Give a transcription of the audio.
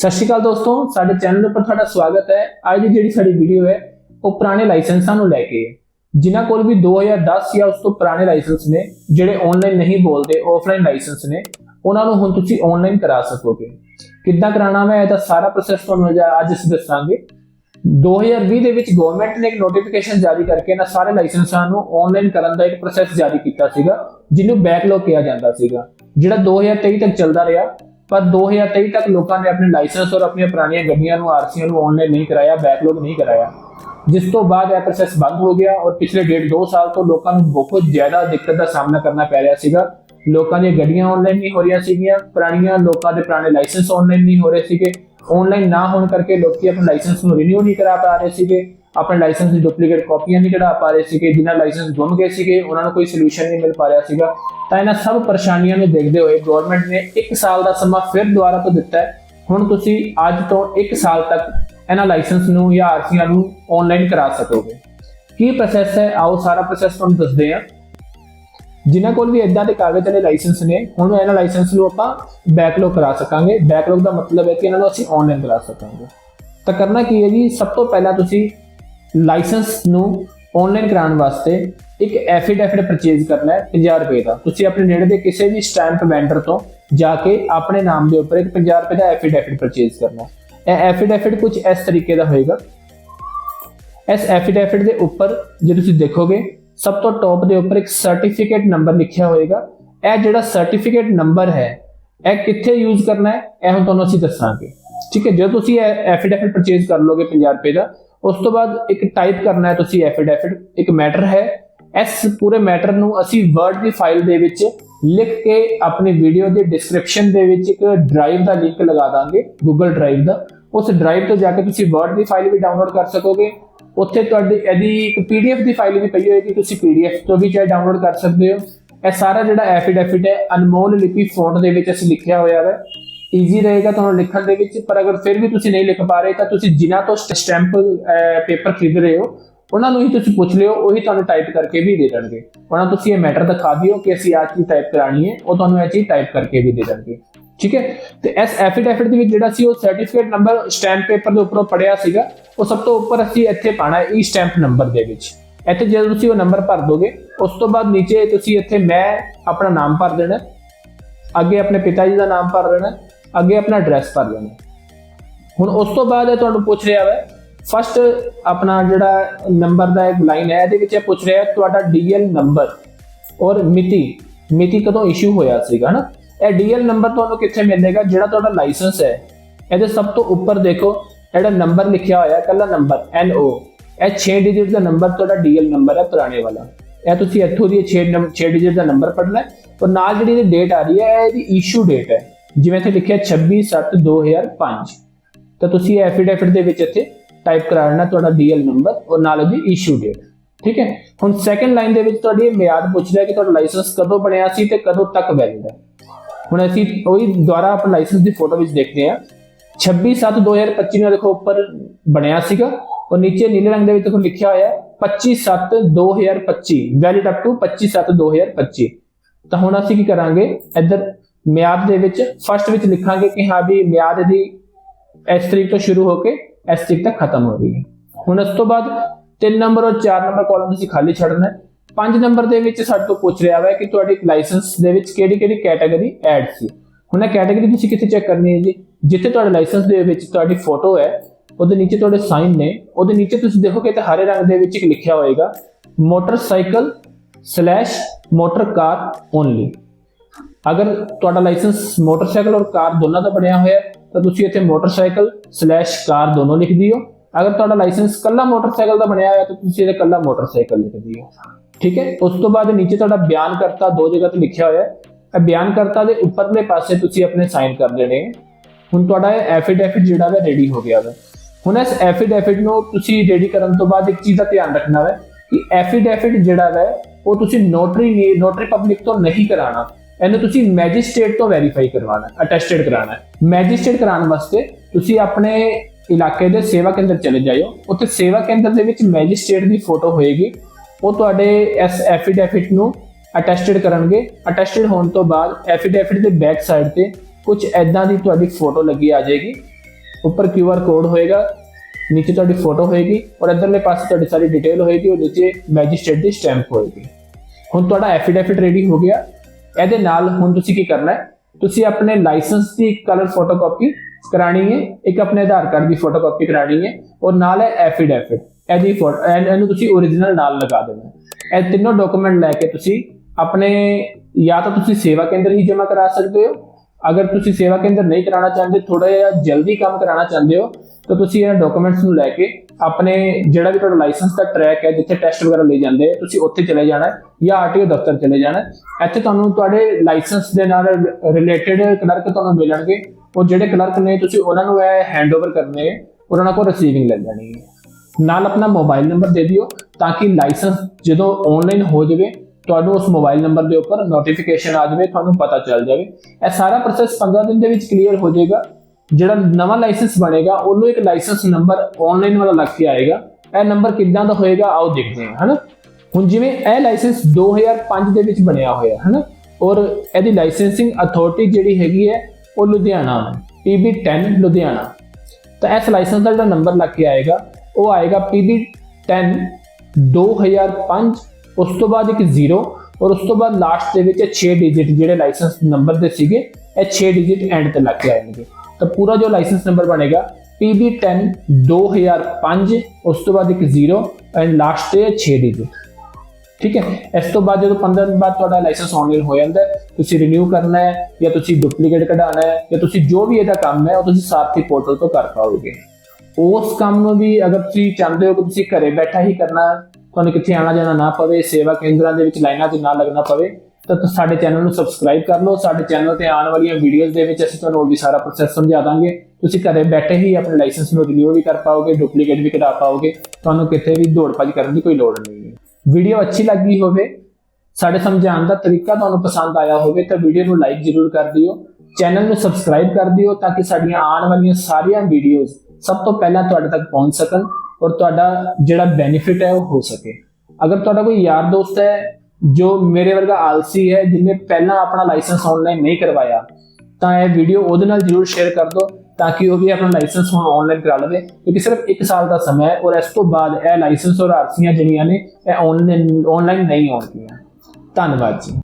ਸਤਿ ਸ਼੍ਰੀ ਅਕਾਲ ਦੋਸਤੋ, ਸਾਡੇ ਚੈਨਲ ਉੱਪਰ ਤੁਹਾਡਾ ਸਵਾਗਤ ਹੈ। ਅੱਜ ਦੀ ਜਿਹੜੀ ਸਾਡੀ ਵੀਡੀਓ ਹੈ, ਉਹ ਪੁਰਾਣੇ ਲਾਇਸੈਂਸਾਂ ਨੂੰ ਲੈ ਕੇ ਹੈ। ਜਿਨ੍ਹਾਂ ਕੋਲ ਵੀ 2010 ਜਾਂ ਉਸ ਤੋਂ ਪੁਰਾਣੇ ਲਾਇਸੈਂਸ ਨੇ, ਜਿਹੜੇ ਆਨਲਾਈਨ ਨਹੀਂ ਬੋਲਦੇ ਆਫਲਾਈਨ ਲਾਇਸੈਂਸ ਨੇ, ਉਹਨਾਂ ਨੂੰ ਹੁਣ ਤੁਸੀਂ ਆਨਲਾਈਨ ਕਰਾ ਸਕੋਗੇ। ਕਿੱਦਾਂ ਕਰਾਉਣਾ ਹੈ ਇਹਦਾ ਸਾਰਾ ਪ੍ਰੋਸੈਸ ਤੁਹਾਨੂੰ ਅੱਜ- ਅਸੀਂ ਦੱਸਾਂਗੇ। 2020 ਦੇ ਵਿੱਚ ਗਵਰਨਮੈਂਟ ਨੇ ਇੱਕ ਨੋਟੀਫਿਕੇਸ਼ਨ ਜਾਰੀ ਕਰਕੇ ਇਹਨਾਂ ਸਾਰੇ ਲਾਇਸੈਂਸਾਂ ਨੂੰ ਆਨਲਾਈਨ ਕਰਨ ਦਾ ਇੱਕ ਪ੍ਰੋਸੈਸ ਜਾਰੀ ਕੀਤਾ ਸੀਗਾ, ਜਿਹਨੂੰ ਬੈਕਲੌਗ ਕਿਹਾ ਜਾਂਦਾ ਸੀਗਾ। ਜਿਹੜਾ 2023 ਤੱਕ ਚੱਲਦਾ ਰਿਹਾ ਪਰ 2023 ਤੱਕ ਲੋਕਾਂ ਨੇ ਆਪਣੇ ਲਾਇਸੈਂਸ ਔਰ ਆਪਣੀਆਂ ਪੁਰਾਣੀਆਂ ਗੱਡੀਆਂ ਨੂੰ ਆਰਸੀਆਂ ਨੂੰ ਆਨਲਾਈਨ ਨਹੀਂ ਕਰਾਇਆ ਬੈਕਲੌਗ ਨਹੀਂ ਕਰਾਇਆ। ਜਿਸ ਤੋਂ ਬਾਅਦ ਇਹ ਪ੍ਰੋਸੈਸ ਬੰਦ ਹੋ ਗਿਆ ਔਰ ਪਿਛਲੇ ਡੇਢ ਦੋ ਸਾਲ ਤੋਂ ਲੋਕਾਂ ਨੂੰ ਬਹੁਤ ਜ਼ਿਆਦਾ ਦਿੱਕਤ ਦਾ ਸਾਹਮਣਾ ਕਰਨਾ ਪੈ ਰਿਹਾ ਸੀਗਾ। ਲੋਕਾਂ ਦੀਆਂ ਗੱਡੀਆਂ ਆਨਲਾਈਨ ਨਹੀਂ ਹੋ ਰਹੀਆਂ ਸੀਗੀਆਂ, ਪੁਰਾਣੀਆਂ ਲੋਕਾਂ ਦੇ ਪੁਰਾਣੇ ਲਾਇਸੈਂਸ ਆਨਲਾਈਨ ਨਹੀਂ ਹੋ ਰਹੇ ਸੀਗੇ। ਆਨਲਾਈਨ ਨਾ ਹੋਣ ਕਰਕੇ ਲੋਕੀ ਆਪਣੇ ਲਾਇਸੈਂਸ ਨੂੰ ਰੀਨਿਊ ਨਹੀਂ ਕਰਾ ਪਾ ਰਹੇ ਸੀਗੇ। ਆਪਣੇ ਲਾਇਸੈਂਸ ਦੀ ਡੁਪਲੀਕੇਟ ਕਾਪੀਆਂ ਨਹੀਂ ਕਢਾ ਪਾ ਰਹੇ ਸੀਗੇ। ਜਿਨ੍ਹਾਂ ਲਾਇਸੈਂਸ ਗੁੰਮ ਗਏ ਸੀਗੇ, ਉਹਨਾਂ ਨੂੰ ਕੋਈ ਸੋਲੂਸ਼ਨ ਨਹੀਂ ਮਿਲ ਪਾ ਰਿਹਾ ਸੀਗਾ। ਤਾਂ ਇਹਨਾਂ ਸਭ ਪਰੇਸ਼ਾਨੀਆਂ ਨੂੰ ਦੇਖਦੇ ਹੋਏ ਗਵਰਨਮੈਂਟ ਨੇ 1 ਸਾਲ ਦਾ ਸਮਾਂ ਫਿਰ ਦੁਬਾਰਾ ਤੋਂ ਦਿੱਤਾ ਹੈ। ਹੁਣ ਤੁਸੀਂ ਅੱਜ ਤੋਂ 1 ਸਾਲ ਤੱਕ ਇਹਨਾਂ ਲਾਇਸੈਂਸ ਨੂੰ ਜਾਂ ਆਰਸੀਆਂ ਨੂੰ ਆਨਲਾਈਨ ਕਰਾ ਸਕੋਗੇ। ਕੀ ਪ੍ਰੋਸੈਸ ਹੈ? ਆਓ ਸਾਰਾ ਪ੍ਰੋਸੈਸ ਤੁਹਾਨੂੰ ਦੱਸਦੇ ਹਾਂ। ਜਿਨ੍ਹਾਂ ਕੋਲ ਵੀ ਇਦਾਂ ਦੇ ਕਾਗਜ਼ ਵਾਲੇ ਲਾਇਸੈਂਸ ਨੇ, ਹੁਣ ਇਹਨਾਂ ਲਾਇਸੈਂਸ ਨੂੰ ਆਪਾਂ ਬੈਕਲੌਗ ਕਰਾ ਸਕਾਂਗੇ। ਬੈਕਲੌਗ ਦਾ ਮਤਲਬ ਹੈ ਕਿ ਇਹਨਾਂ ਨੂੰ ਅਸੀਂ ਆਨਲਾਈਨ ਕਰਾ ਸਕਾਂਗੇ। ਤਾਂ ਕਰਨਾ ਕੀ ਹੈ ਜੀ? ਸਭ ਤੋਂ ਪਹਿਲਾਂ ਤੁਸੀਂ ਲਾਇਸੈਂਸ ਨੂੰ ਆਨਲਾਈਨ ਕਰਾਉਣ ਵਾਸਤੇ ਇੱਕ ਐਫੀਡੈਵਿਟ ਪਰਚੇਜ਼ ਕਰਨਾ ਹੈ 50 ਰੁਪਏ ਦਾ। ਤੁਸੀਂ ਆਪਣੇ ਨੇੜੇ ਦੇ ਕਿਸੇ ਵੀ ਸਟੈਂਪ ਵੈਂਡਰ ਤੋਂ ਜਾ ਕੇ ਆਪਣੇ ਨਾਮ ਦੇ ਉੱਪਰ ਇੱਕ 50 ਰੁਪਏ ਦਾ ਐਫੀਡੈਵਿਟ ਪਰਚੇਜ਼ ਕਰਨਾ ਇਹ ਐਫੀਡੈਵਿਟ ਕੁਝ ਇਸ ਤਰੀਕੇ ਦਾ ਹੋਏਗਾ। ਇਸ ਐਫੀਡੈਵਿਟ ਦੇ ਉੱਪਰ ਜੇ ਤੁਸੀਂ ਦੇਖੋਗੇ ਸਭ ਤੋਂ ਟੌਪ ਦੇ ਉੱਪਰ ਇੱਕ ਸਰਟੀਫਿਕੇਟ ਨੰਬਰ ਲਿਖਿਆ ਹੋਏਗਾ। ਇਹ ਜਿਹੜਾ ਸਰਟੀਫਿਕੇਟ ਨੰਬਰ ਹੈ, ਇਹ ਕਿੱਥੇ ਯੂਜ਼ ਕਰਨਾ ਹੈ, ਇਹ ਹੁਣ ਤੁਹਾਨੂੰ ਅਸੀਂ ਦੱਸਾਂਗੇ। ਠੀਕ ਹੈ ਜਦੋਂ ਤੁਸੀਂ ਇਹ ਐਫੀਡੈਵਿਟ ਪਰਚੇਜ਼ ਕਰ ਲੋਗੇ 50 ਰੁਪਏ ਦਾ, ਉਸ ਤੋਂ ਬਾਅਦ ਇੱਕ ਟਾਈਪ ਕਰਨਾ ਹੈ ਤੁਸੀਂ ਐਫੀਡੈਵਿਟ ਇੱਕ ਮੈਟਰ ਹੈ। ਇਸ ਪੂਰੇ ਮੈਟਰ ਨੂੰ ਅਸੀਂ ਵਰਡ ਦੀ ਫਾਈਲ ਦੇ ਵਿੱਚ ਲਿਖ ਕੇ ਆਪਣੀ ਵੀਡੀਓ ਦੇ ਡਿਸਕ੍ਰਿਪਸ਼ਨ ਦੇ ਵਿੱਚ ਇੱਕ ਡਰਾਈਵ ਦਾ ਲਿੰਕ ਲਗਾ ਦਾਂਗੇ, Google ਡਰਾਈਵ ਦਾ। ਉਸ ਡਰਾਈਵ ਤੋਂ ਜਾ ਕੇ ਤੁਸੀਂ ਵਰਡ ਦੀ ਫਾਈਲ ਵੀ ਡਾਊਨਲੋਡ ਕਰ ਸਕੋਗੇ। ਉੱਥੇ ਤੁਹਾਡੀ ਇਹਦੀ ਇੱਕ ਪੀਡੀਐਫ ਦੀ ਫਾਈਲ ਵੀ ਪਈ ਹੋਏਗੀ, ਤੁਸੀਂ ਪੀਡੀਐਫ ਤੋਂ ਵੀ ਚਾਹੇ ਡਾਊਨਲੋਡ ਕਰ ਸਕਦੇ ਹੋ। ਇਹ ਸਾਰਾ ਜਿਹੜਾ ਐਫੀਡੈਫਿਟ ਹੈ, ਅਨਮੋਲ ਲਿਪੀ ਫੌਂਟ ਦੇ ਵਿੱਚ ਅਸੀਂ ਲਿਖਿਆ ਹੋਇਆ ਹੈ ਈਜ਼ੀ ਰਹੇਗਾ ਤੁਹਾਨੂੰ ਲਿਖਣ ਦੇ ਵਿੱਚ, ਪਰ ਅਗਰ ਫਿਰ ਵੀ ਤੁਸੀਂ ਨਹੀਂ ਲਿਖ ਪਾ ਰਹੇ, ਤਾਂ ਤੁਸੀਂ ਜਿਨ੍ਹਾਂ ਤੋਂ ਸਟੈਂਪ ਪੇਪਰ ਖਰੀਦ ਰਹੇ ਹੋ, ਉਹਨਾਂ ਨੂੰ ਹੀ ਤੁਸੀਂ ਪੁੱਛ ਲਿਓ, ਉਹੀ ਤੁਹਾਨੂੰ ਟਾਈਪ ਕਰਕੇ ਵੀ ਦੇ ਦੇਣਗੇ। ਉਹਨਾਂ ਤੁਸੀਂ ਇਹ ਮੈਟਰ ਦਿਖਾ ਦਿਓ ਕਿ ਅਸੀਂ ਆਹ ਚੀਜ਼ ਟਾਈਪ ਕਰਾਣੀ ਹੈ, ਉਹ ਤੁਹਾਨੂੰ ਇਹ ਚੀਜ਼ ਟਾਈਪ ਕਰਕੇ ਵੀ ਦੇ ਦੇਣਗੇ। ਠੀਕ ਹੈ? ਤੇ ਇਸ ਐਫੀਡੈਵਿਟ ਦੇ ਵਿੱਚ ਜਿਹੜਾ ਸੀ ਉਹ ਸਰਟੀਫਿਕੇਟ ਨੰਬਰ ਸਟੈਂਪ ਪੇਪਰ ਦੇ ਉੱਪਰੋਂ ਪੜਿਆ ਸੀਗਾ। ਉਹ ਸਭ ਤੋਂ ਉੱਪਰ ਅਸੀਂ ਇੱਥੇ ਪਾਣਾ ਹੈ ਈ ਸਟੈਂਪ ਨੰਬਰ ਦੇ ਵਿੱਚ। ਇੱਥੇ ਜਦੋਂ ਤੁਸੀਂ ਉਹ ਨੰਬਰ ਭਰ ਦੋਗੇ, ਉਸ ਤੋਂ ਬਾਅਦ ਨੀਚੇ ਤੁਸੀਂ ਇੱਥੇ ਮੈਂ ਆਪਣਾ ਨਾਮ ਭਰ ਦੇਣਾ ਅੱਗੇ ਆਪਣੇ ਪਿਤਾ ਜੀ ਦਾ ਨਾਮ ਭਰ ਦੇਣਾ ਅੱਗੇ ਆਪਣਾ ਐਡਰੈਸ ਭਰ ਦੇਣਾ ਹੁਣ ਉਸ ਤੋਂ ਬਾਅਦ ਇਹ ਤੁਹਾਨੂੰ ਪੁੱਛ ਰਿਹਾ ਹੈ ਫਸਟ ਆਪਣਾ ਜਿਹੜਾ ਨੰਬਰ ਦਾ ਇੱਕ ਲਾਈਨ ਹੈ, ਇਹਦੇ ਵਿੱਚ ਇਹ ਪੁੱਛ ਰਿਹਾ ਹੈ, ਤੁਹਾਡਾ ਡੀਐਲ ਨੰਬਰ ਔਰ ਮਿਤੀ। ਮਿਤੀ ਕਦੋਂ ਇਸ਼ੂ ਹੋਇਆ ਸੀਗਾ ਨਾ ਇਹ ਡੀਐਲ ਨੰਬਰ ਤੁਹਾਨੂੰ ਕਿੱਥੇ ਮਿਲੇਗਾ? ਜਿਹੜਾ ਤੁਹਾਡਾ ਲਾਇਸੈਂਸ ਹੈ, ਇਹਦੇ ਸਭ ਤੋਂ ਉੱਪਰ ਦੇਖੋ ਜਿਹੜਾ ਨੰਬਰ ਲਿਖਿਆ ਹੋਇਆ ਹੈ ਕੱਲਾ ਨੰਬਰ NO ਇਹ 6 ਡਿਜਿਟ ਦਾ ਨੰਬਰ ਤੁਹਾਡਾ ਡੀਐਲ ਨੰਬਰ ਹੈ, ਪੁਰਾਣੇ ਵਾਲਾ। ਇਹ ਤੁਸੀਂ ਇੱਥੋਂ ਦੀ 6 6 ਡਿਜਿਟ ਦਾ ਨੰਬਰ ਪੜਨਾ ਹੈ। ਔਰ ਨਾਲ ਜਿਹੜੀ ਇਹਦੀ ਡੇਟ ਆ ਰਹੀ ਹੈ, ਇਹ ਇਹਦੀ ਇਸ਼ੂ ਡੇਟ ਹੈ। ਜਿਵੇਂ ਇੱਥੇ ਲਿਖਿਆ 26/7/2005 ਤਾਂ ਤੁਸੀਂ ਇਹ ਐਫੀਡੇਵਿਟ ਦੇ ਵਿੱਚ ਇੱਥੇ ਟਾਈਪ ਕਰਾਉਣਾ ਤੁਹਾਡਾ ਡੀਐਲ ਨੰਬਰ ਔਰ ਨਾਲ ਉਹਦੀ ਇਸ਼ੂ ਡੇਟ ਠੀਕ ਹੈ? ਹੁਣ ਸੈਕੰਡ ਲਾਈਨ ਦੇ ਵਿੱਚ ਤੁਹਾਡੀ ਇਹ ਮਿਆਦ ਪੁੱਛ ਰਿਹਾ ਕਿ ਤੁਹਾਡਾ ਲਾਇਸੈਂਸ ਕਦੋਂ ਬਣਿਆ ਸੀ ਤੇ ਕਦੋਂ ਤੱਕ ਵੈਲਿਡ ਹੈ। ਹੁਣ ਅਸੀਂ ਉਹੀ ਦੁਬਾਰਾ ਆਪਣਾ ਲਾਇਸੈਂਸ ਦੀ ਫੋਟੋ ਵਿੱਚ ਦੇਖਦੇ ਹਾਂ। 26/7/2025 ਨੂੰ ਦੇਖੋ ਉੱਪਰ ਬਣਿਆ ਸੀਗਾ। ਔਰ ਨੀਚੇ ਨੀਲੇ ਰੰਗ ਦੇ ਵਿੱਚ ਦੇਖੋ ਲਿਖਿਆ ਹੋਇਆ ਹੈ। 25/7/2025 ਵੈਲਿਡ ਅਪ ਟੂ 25/7/2025 ਤਾਂ ਹੁਣ ਅਸੀਂ ਕੀ ਕਰਾਂਗੇ? ਇੱਧਰ ਮਿਆਦ ਦੇ ਵਿੱਚ ਫਸਟ ਵਿੱਚ ਲਿਖਾਂਗੇ ਕਿ ਹਾਂ ਵੀ ਮਿਆਦ ਦੀ ਇਸ ਤਰੀਕ ਤੋਂ ਸ਼ੁਰੂ ਹੋ ਕੇ ਇਸ ਤਰੀਕ ਤੱਕ ਖਤਮ ਹੋ ਰਹੀ ਹੈ। ਹੁਣ ਉਸ ਤੋਂ ਬਾਅਦ 3 ਨੰਬਰ ਔਰ 4 ਨੰਬਰ ਕਾਲਮ ਤੁਸੀਂ ਖਾਲੀ ਛੱਡਣਾ ਹੈ। 5 ਨੰਬਰ ਦੇ ਵਿੱਚ ਸਾਡੇ ਤੋਂ ਪੁੱਛ ਰਿਹਾ ਹੈ ਕਿ ਤੁਹਾਡੀ ਲਾਇਸੈਂਸ ਦੇ ਵਿੱਚ ਕਿਹੜੀ ਕਿਹੜੀ ਕੈਟਾਗਰੀ ਐਡ ਸੀ। ਹੁਣ ਇਹ ਕੈਟਾਗਰੀ ਤੁਸੀਂ ਕਿੱਥੇ ਚੈੱਕ ਕਰਨੀ ਹੈ ਜੀ? ਜਿੱਥੇ ਤੁਹਾਡੇ ਲਾਇਸੈਂਸ ਦੇ ਵਿੱਚ ਤੁਹਾਡੀ ਫੋਟੋ ਹੈ, ਉਹਦੇ ਨੀਚੇ ਤੁਹਾਡੇ ਸਾਈਨ ਨੇ, ਉਹਦੇ ਨੀਚੇ ਤੁਸੀਂ ਦੇਖੋਗੇ ਤਾਂ ਹਰੇ ਰੰਗ ਦੇ ਵਿੱਚ ਇੱਕ ਲਿਖਿਆ ਹੋਏਗਾ motorcycle slash motor car only ਅਗਰ ਤੁਹਾਡਾ ਲਾਇਸੈਂਸ ਮੋਟਰਸਾਈਕਲ ਔਰ ਕਾਰ ਦੋਨਾਂ ਦਾ ਬਣਿਆ ਹੋਇਆ ਤਾਂ ਤੁਸੀਂ ਇੱਥੇ ਮੋਟਰਸਾਈਕਲ ਸਲੈਸ਼ ਕਾਰ ਦੋਨੋਂ ਲਿਖ ਦਿਓ। ਅਗਰ ਤੁਹਾਡਾ ਲਾਇਸੈਂਸ ਕੱਲਾ ਮੋਟਰਸਾਈਕਲ ਦਾ ਬਣਿਆ ਹੋਇਆ ਤਾਂ ਤੁਸੀਂ ਇਹਦਾ ਕੱਲਾ ਮੋਟਰਸਾਈਕਲ ਲਿਖ ਦਿਓ। ਠੀਕ ਹੈ? ਉਸ ਤੋਂ ਬਾਅਦ ਨੀਚੇ ਤੁਹਾਡਾ ਬਿਆਨ ਕਰਤਾ ਦੋ ਜਗ੍ਹਾ ਤੇ ਲਿਖਿਆ ਹੋਇਆ ਹੈ। ਇਹ ਬਿਆਨ ਕਰਤਾ ਦੇ ਉੱਪਰਲੇ ਪਾਸੇ ਤੁਸੀਂ ਆਪਣੇ ਸਾਈਨ ਕਰ ਦੇਣੇ ਹੈ। ਹੁਣ ਤੁਹਾਡਾ ਇਹ ਐਫੀਡੈਵਿਟ ਜਿਹੜਾ ਹੈ ਰੈਡੀ ਹੋ ਗਿਆ ਹੈ ਹੁਣ ਇਸ ਐਫੀਡੈਵਿਟ ਨੂੰ ਤੁਸੀਂ ਰੈਡੀ ਕਰਨ ਤੋਂ ਬਾਅਦ ਇੱਕ ਚੀਜ਼ ਦਾ ਧਿਆਨ ਰੱਖਣਾ ਹੈ ਕਿ ਐਫੀਡੈਵਿਟ ਜਿਹੜਾ ਹੈ ਉਹ ਤੁਸੀਂ ਨੋਟਰੀ ਨੋਟਰੀ ਪਬਲਿਕ ਤੋਂ ਨਹੀਂ ਕਰਾਉਣਾ। ਇਹਨੂੰ ਤੁਸੀਂ ਮੈਜਿਸਟ੍ਰੇਟ ਤੋਂ ਵੈਰੀਫਾਈ ਕਰਵਾਉਣਾ ਹੈ ਅਟੈਸਟਡ ਕਰਾਉਣਾ। ਮੈਜਿਸਟ੍ਰੇਟ ਕਰਾਉਣ ਵਾਸਤੇ ਤੁਸੀਂ ਆਪਣੇ ਇਲਾਕੇ ਦੇ ਸੇਵਾ ਕੇਂਦਰ ਚਲੇ ਜਾਇਓ। ਉੱਥੇ ਸੇਵਾ ਕੇਂਦਰ ਦੇ ਵਿੱਚ ਮੈਜਿਸਟ੍ਰੇਟ ਦੀ ਫੋਟੋ ਹੋਏਗੀ। ਉਹ ਤੁਹਾਡੇ ਇਸ ਐਫੀਡੈਵਿਟ ਨੂੰ ਅਟੈਸਟਡ ਕਰਨਗੇ। ਅਟੈਸਟਡ ਹੋਣ ਤੋਂ ਬਾਅਦ ਐਫੀਡੈਵਿਟ ਦੇ ਬੈਕ ਸਾਈਡ ਤੇ ਕੁਝ ਐਦਾਂ ਦੀ ਤੁਹਾਡੀ ਫੋਟੋ ਲੱਗੀ ਆ ਜਾਏਗੀ। ਉੱਪਰ QR ਕੋਡ ਹੋਏਗਾ, ਨੀਚੇ ਤੁਹਾਡੀ ਫੋਟੋ ਹੋਏਗੀ ਔਰ ਇਧਰਲੇ ਪਾਸੇ ਤੁਹਾਡੀ ਸਾਰੀ ਡਿਟੇਲ ਹੋਏਗੀ ਔਰ ਨੀਚੇ ਮੈਜਿਸਟ੍ਰੇਟ ਦੀ ਸਟੈਂਪ ਹੋਏਗੀ। ਹੁਣ ਤੁਹਾਡਾ ਐਫੀਡੈਵਿਟ ਰੈਡੀ ਹੋ ਗਿਆ। ਇਹਦੇ ਨਾਲ ਹੁਣ ਤੁਸੀਂ ਕੀ ਕਰਨਾ ਹੈ? ਤੁਸੀਂ ਆਪਣੇ ਲਾਇਸੈਂਸ ਦੀ ਕਲਰ ਫੋਟੋਕਾਪੀ ਕਰਾਣੀ ਹੈ, ਇੱਕ ਆਪਣੇ ਆਧਾਰ ਕਾਰਡ ਦੀ ਫੋਟੋਕਾਪੀ ਕਰਾਣੀ ਹੈ ਔਰ ਨਾਲ ਹੈ ਐਫੀਡੈਵਿਟ ਇਹਦੀ ਫੋਟੋ ਇਹਨੂੰ ਤੁਸੀਂ ਓਰੀਜਨਲ ਨਾਲ ਲਗਾ ਦੇਣਾ। ਇਹ ਤਿੰਨੋਂ ਡਾਕੂਮੈਂਟ ਲੈ ਕੇ ਤੁਸੀਂ ਆਪਣੇ ਜਾਂ ਤਾਂ ਤੁਸੀਂ ਸੇਵਾ ਕੇਂਦਰ ਹੀ ਜਮ੍ਹਾਂ ਕਰਾ ਸਕਦੇ ਹੋ। ਅਗਰ ਤੁਸੀਂ ਸੇਵਾ ਕੇਂਦਰ ਨਹੀਂ ਕਰਾਉਣਾ ਚਾਹੁੰਦੇ ਥੋੜਾ ਜਿਹਾ ਜਲਦੀ ਕੰਮ ਕਰਾਉਣਾ ਚਾਹੁੰਦੇ ਹੋ, ਤਾਂ ਤੁਸੀਂ ਇਹਨਾਂ ਡਾਕੂਮੈਂਟਸ ਨੂੰ ਲੈ ਕੇ ਆਪਣੇ ਜਿਹੜਾ ਵੀ ਤੁਹਾਡਾ ਲਾਇਸੈਂਸ ਦਾ ਟਰੈਕ ਹੈ, ਜਿੱਥੇ ਟੈਸਟ ਵਗੈਰਾ ਲਈ ਜਾਂਦੇ ਤੁਸੀਂ ਉੱਥੇ ਚਲੇ ਜਾਣਾ ਹੈ ਜਾਂ ਆਰਟੀਓ ਦਫ਼ਤਰ ਚਲੇ ਜਾਣਾ ਇੱਥੇ ਤੁਹਾਨੂੰ ਤੁਹਾਡੇ ਲਾਇਸੈਂਸ ਦੇ ਨਾਲ ਰਿਲੇਟਡ ਕਲਰਕ ਤੁਹਾਨੂੰ ਮਿਲਣਗੇ। ਉਹ ਜਿਹੜੇ ਕਲਰਕ ਨੇ ਤੁਸੀਂ ਉਹਨਾਂ ਨੂੰ ਇਹ ਹੈਂਡਓਵਰ ਕਰਨੇ, ਉਹਨਾਂ ਕੋਲ ਰਿਸੀਵਿੰਗ ਲੈ ਲੈਣੀ ਹੈ। ਨਾਲ ਆਪਣਾ ਮੋਬਾਈਲ ਨੰਬਰ ਦੇ ਦਿਓ ਤਾਂ ਕਿ ਲਾਇਸੈਂਸ ਜਦੋਂ ਆਨਲਾਈਨ ਹੋ ਜਾਵੇ, ਤੁਹਾਨੂੰ ਉਸ ਮੋਬਾਈਲ ਨੰਬਰ ਦੇ ਉੱਪਰ ਨੋਟੀਫਿਕੇਸ਼ਨ ਆ ਜਾਵੇ, ਤੁਹਾਨੂੰ ਪਤਾ ਚੱਲ ਜਾਵੇ। ਇਹ ਸਾਰਾ ਪ੍ਰੋਸੈਸ 15 ਦਿਨ ਦੇ ਵਿੱਚ ਕਲੀਅਰ ਹੋ ਜਾਏਗਾ। ਜਿਹੜਾ ਨਵਾਂ ਲਾਇਸੈਂਸ ਬਣੇਗਾ, ਉਹਨੂੰ ਇੱਕ ਲਾਇਸੈਂਸ ਨੰਬਰ ਆਨਲਾਈਨ ਵਾਲਾ ਲੱਗ ਕੇ ਆਏਗਾ। ਇਹ ਨੰਬਰ ਕਿੱਦਾਂ ਦਾ ਹੋਏਗਾ, ਆਓ ਦੇਖਦੇ ਹਾਂ, ਹਨਾ? ਹੁਣ ਜਿਵੇਂ ਇਹ ਲਾਇਸੈਂਸ 2005 ਦੇ ਵਿੱਚ ਬਣਿਆ ਹੋਇਆ, ਹਨਾ? ਔਰ ਇਹਦੀ ਲਾਇਸੈਂਸਿੰਗ ਅਥਾਰਟੀ ਜਿਹੜੀ ਹੈਗੀ ਹੈ ਉਹ ਲੁਧਿਆਣਾ ਹੈ PB10 ਲੁਧਿਆਣਾ। ਤਾਂ ਇਸ ਲਾਇਸੈਂਸ ਦਾ ਜਿਹੜਾ ਨੰਬਰ ਲੱਗ ਕੇ ਆਏਗਾ, ਉਹ ਆਏਗਾ PB10 2005 ਉਸ ਤੋਂ ਬਾਅਦ ਇੱਕ 0 ਔਰ ਉਸ ਤੋਂ ਬਾਅਦ ਲਾਸਟ ਦੇ ਵਿੱਚ 6 ਡਿਜਿਟ ਜਿਹੜੇ ਲਾਇਸੈਂਸ ਨੰਬਰ ਦੇ ਸੀਗੇ, ਇਹ 6 ਡਿਜਿਟ ਐਂਡ ਤੇ ਲੱਗ ਕੇ ਆਣਗੇ ਤਾਂ ਪੂਰਾ ਜੋ ਲਾਇਸੈਂਸ ਨੰਬਰ ਬਣੇਗਾ PB10 2005 ਉਸ ਤੋਂ ਬਾਅਦ ਇੱਕ 0 ਐਂਡ ਲਾਸਟ ਤੇ 6 ਡਿਜਿਟ ਠੀਕ ਹੈ? ਇਸ ਤੋਂ ਬਾਅਦ ਜਦੋਂ 15 ਦਿਨ ਬਾਅਦ ਤੁਹਾਡਾ ਲਾਇਸੈਂਸ ਆਨਲਾਈਨ ਹੋ ਜਾਂਦਾ ਹੈ, ਤੁਸੀਂ ਰੀਨਿਊ ਕਰਨਾ ਹੈ, ਜਾਂ ਤੁਸੀਂ ਡੁਪਲੀਕੇਟ ਕਢਾਉਣਾ ਹੈ, ਜਾਂ ਤੁਸੀਂ ਜੋ ਵੀ ਇਹਦਾ ਕੰਮ ਹੈ, ਉਹ ਤੁਸੀਂ ਸਾਰਥੀ ਪੋਰਟਲ ਤੋਂ ਕਰ ਪਾਓਗੇ। ਉਸ ਕੰਮ ਨੂੰ ਵੀ ਅਗਰ ਤੁਸੀਂ ਚਾਹੁੰਦੇ ਹੋ ਕਿ ਤੁਸੀਂ ਘਰੇ ਬੈਠਾ ਹੀ ਕਰਨਾ, ਤੁਹਾਨੂੰ ਕਿੱਥੇ ਆਣਾ ਜਾਣਾ ਨਾ ਪਵੇ, ਸੇਵਾ ਕੇਂਦਰਾਂ ਦੇ ਵਿੱਚ ਲਾਈਨਾਂ 'ਚ ਨਾ ਲੱਗਣਾ ਪਵੇ, ਤਾਂ ਤੁਸੀਂ ਸਾਡੇ ਚੈਨਲ ਨੂੰ ਸਬਸਕ੍ਰਾਈਬ ਕਰ ਲਓ। ਸਾਡੇ ਚੈਨਲ ਤੇ ਆਉਣ ਵਾਲੀਆਂ ਵੀਡੀਓਜ਼ ਦੇ ਵਿੱਚ ਅਸੀਂ ਤੁਹਾਨੂੰ ਉਹ ਵੀ ਸਾਰਾ ਪ੍ਰੋਸੈਸ ਸਮਝਾ ਦਾਂਗੇ। ਤੁਸੀਂ ਘਰੇ ਬੈਠੇ ਹੀ ਆਪਣੇ ਲਾਇਸੈਂਸ ਨੂੰ ਰਿਨਿਊ ਵੀ ਕਰ ਪਾਓਗੇ ਡੁਪਲੀਕੇਟ ਵੀ ਕਢਾ ਪਾਓਗੇ। ਤੁਹਾਨੂੰ ਕਿਤੇ ਵੀ ਦੌੜ ਭੱਜ ਕਰਨ ਦੀ ਕੋਈ ਲੋੜ ਨਹੀਂ ਹੈ। ਵੀਡੀਓ ਅੱਛੀ ਲੱਗੀ ਹੋਵੇ, ਸਾਡੇ ਸਮਝਾਉਣ ਦਾ ਤਰੀਕਾ ਤੁਹਾਨੂੰ ਪਸੰਦ ਆਇਆ ਹੋਵੇ ਤਾਂ ਵੀਡੀਓ ਨੂੰ ਲਾਈਕ ਜ਼ਰੂਰ ਕਰ ਦਿਓ ਚੈਨਲ ਨੂੰ ਸਬਸਕ੍ਰਾਈਬ ਕਰ ਦਿਓ ਤਾਂ ਕਿ ਸਾਡੀਆਂ ਆਉਣ ਵਾਲੀਆਂ ਸਾਰੀਆਂ ਵੀਡੀਓਜ਼ ਸਭ ਤੋਂ ਪਹਿਲਾਂ ਤੁਹਾਡੇ ਤੱਕ ਪਹੁੰਚ ਸਕਣ ਔਰ ਤੁਹਾਡਾ ਜਿਹੜਾ ਬੈਨੀਫਿਟ ਹੈ ਉਹ ਹੋ ਸਕੇ। ਅਗਰ ਤੁਹਾਡਾ ਕੋਈ ਯਾਰ ਦੋਸਤ ਹੈ ਜੋ ਮੇਰੇ ਵਰਗਾ ਆਲਸੀ ਹੈ, ਜਿਨੇ ਪਹਿਲਾਂ ਆਪਣਾ ਲਾਇਸੈਂਸ ਆਨਲਾਈਨ ਨਹੀਂ ਕਰਵਾਇਆ, ਤਾਂ ਇਹ ਵੀਡੀਓ ਉਹਦੇ ਨਾਲ ਜਰੂਰ ਸ਼ੇਅਰ ਕਰ ਦਿਓ ਤਾਂ ਕਿ ਉਹ ਵੀ ਆਪਣਾ ਲਾਇਸੈਂਸ ਹੁਣ ਆਨਲਾਈਨ ਕਰਾ ਲਵੇ, ਕਿਉਂਕਿ ਸਿਰਫ 1 ਸਾਲ ਦਾ ਸਮਾਂ ਹੈ ਔਰ ਇਸ ਤੋਂ ਬਾਅਦ ਇਹ ਲਾਇਸੈਂਸ ਔਰ ਆਰਸੀਆਂ ਜਿਹੜੀਆਂ ਨੇ, ਇਹ ਆਨਲਾਈਨ ਆਨਲਾਈਨ ਨਹੀਂ ਹੋਣਗੀਆਂ। ਧੰਨਵਾਦ ਜੀ।